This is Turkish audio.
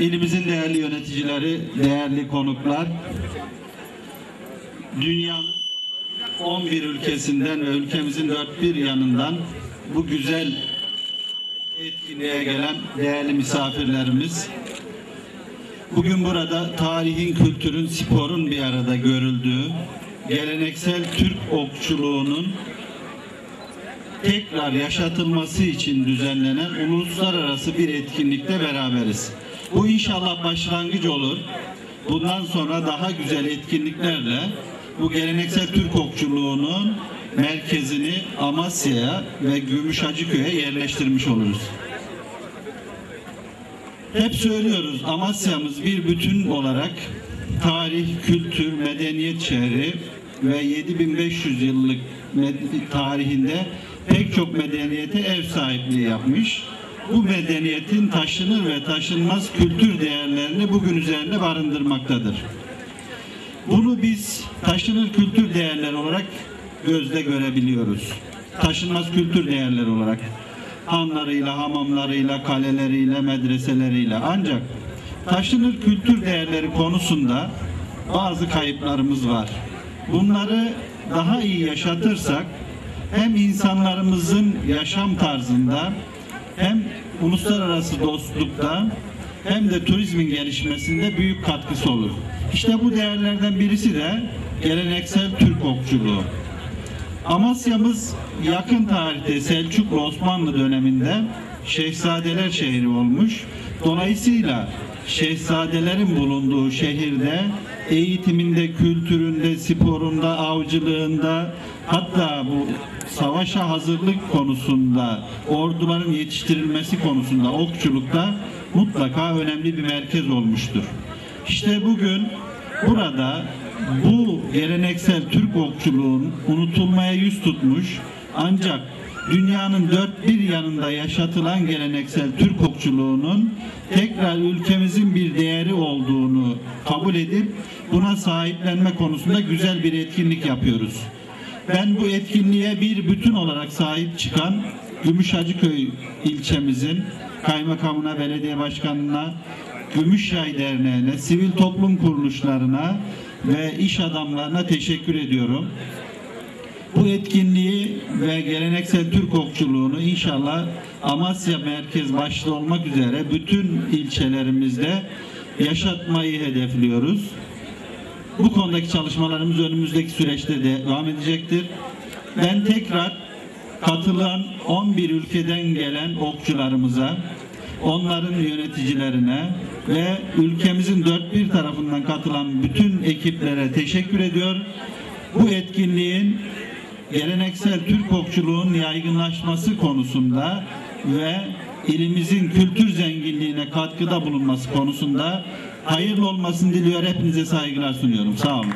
ilimizin değerli yöneticileri, değerli konuklar, dünyanın 11 ülkesinden ve ülkemizin dört bir yanından bu güzel etkinliğe gelen değerli misafirlerimiz, bugün burada tarihin, kültürün, sporun bir arada görüldüğü, geleneksel Türk okçuluğunun tekrar yaşatılması için düzenlenen uluslararası bir etkinlikte beraberiz. Bu inşallah başlangıç olur. Bundan sonra daha güzel etkinliklerle bu geleneksel Türk okçuluğunun merkezini Amasya'ya ve Gümüşhacıköy'e yerleştirmiş oluruz. Hep söylüyoruz Amasya'mız bir bütün olarak tarih, kültür, medeniyet şehri ve 7500 yıllık tarihinde pek çok medeniyete ev sahipliği yapmış. Bu medeniyetin taşınır ve taşınmaz kültür değerlerini bugün üzerinde barındırmaktadır. Bunu biz taşınır kültür değerleri olarak gözle görebiliyoruz. Taşınmaz kültür değerleri olarak hanlarıyla, hamamlarıyla, kaleleriyle, medreseleriyle. Ancak taşınır kültür değerleri konusunda bazı kayıplarımız var. Bunları daha iyi yaşatırsak hem insanlarımızın yaşam tarzında hem uluslararası dostlukta hem de turizmin gelişmesinde büyük katkısı olur. İşte bu değerlerden birisi de geleneksel Türk okçuluğu. Amasya'mız yakın tarihte Selçuklu Osmanlı döneminde şehzadeler şehri olmuş. Dolayısıyla şehzadelerin bulunduğu şehirde eğitiminde, kültüründe, sporunda, avcılığında hatta bu savaşa hazırlık konusunda, orduların yetiştirilmesi konusunda, okçulukta mutlaka önemli bir merkez olmuştur. İşte bugün burada bu geleneksel Türk okçuluğun unutulmaya yüz tutmuş ancak dünyanın dört bir yanında yaşatılan geleneksel Türk okçuluğunun tekrar ülkemizin bir değeri olduğunu kabul edip buna sahiplenme konusunda güzel bir etkinlik yapıyoruz. Ben bu etkinliğe bir bütün olarak sahip çıkan Gümüşhacıköy ilçemizin kaymakamına, belediye başkanına, Gümüşyay Derneği'ne, sivil toplum kuruluşlarına ve iş adamlarına teşekkür ediyorum. Bu etkinliği ve geleneksel Türk okçuluğunu inşallah Amasya merkez başta olmak üzere bütün ilçelerimizde yaşatmayı hedefliyoruz. Bu konudaki çalışmalarımız önümüzdeki süreçte de devam edecektir. Ben tekrar katılan 11 ülkeden gelen okçularımıza, onların yöneticilerine ve ülkemizin dört bir tarafından katılan bütün ekiplere teşekkür ediyor. Bu etkinliğin geleneksel Türk okçuluğun yaygınlaşması konusunda ve ilimizin kültür zenginliğine katkıda bulunması konusunda hayırlı olmasını diliyor. Hepinize saygılar sunuyorum. Sağ olun.